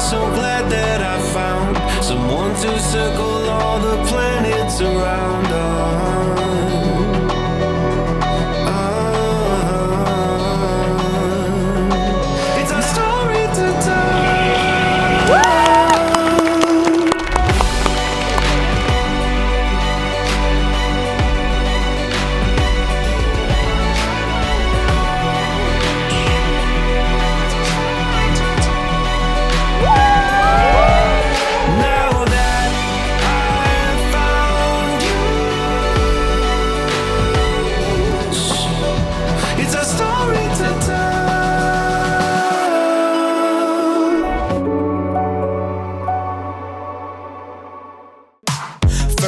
so glad that I found someone to circle all the planets around us.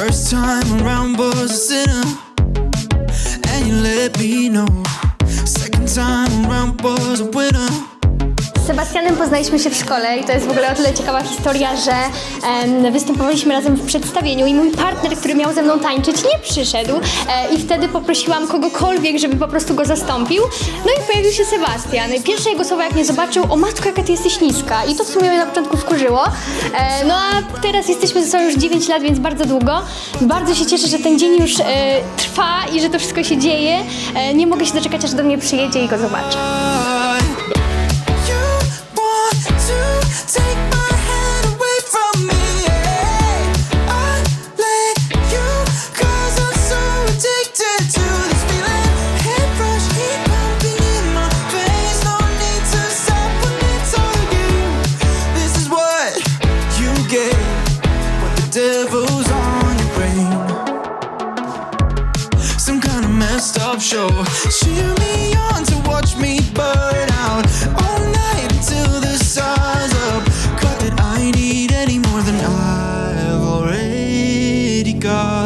First time around was a sinner, Sebastianem poznaliśmy się w szkole i to jest w ogóle o tyle ciekawa historia, że występowaliśmy razem w przedstawieniu i mój partner, który miał ze mną tańczyć, nie przyszedł e, i wtedy poprosiłam kogokolwiek, żeby po prostu go zastąpił. No i pojawił się Sebastian. I Pierwsze jego słowa, jak mnie zobaczył, o matko, jaka ty jesteś niska. I to w sumie mnie na początku wkurzyło. E, no a teraz jesteśmy ze sobą już 9 lat, więc bardzo długo. Bardzo się cieszę, że ten dzień już e, trwa i że to wszystko się dzieje. E, nie mogę się doczekać, aż do mnie przyjedzie i go zobaczę. devil's on your brain. Some kind of messed up show. Cheer me on to watch me burn out all night until the sun's up. Cut that I need any more than I've already got.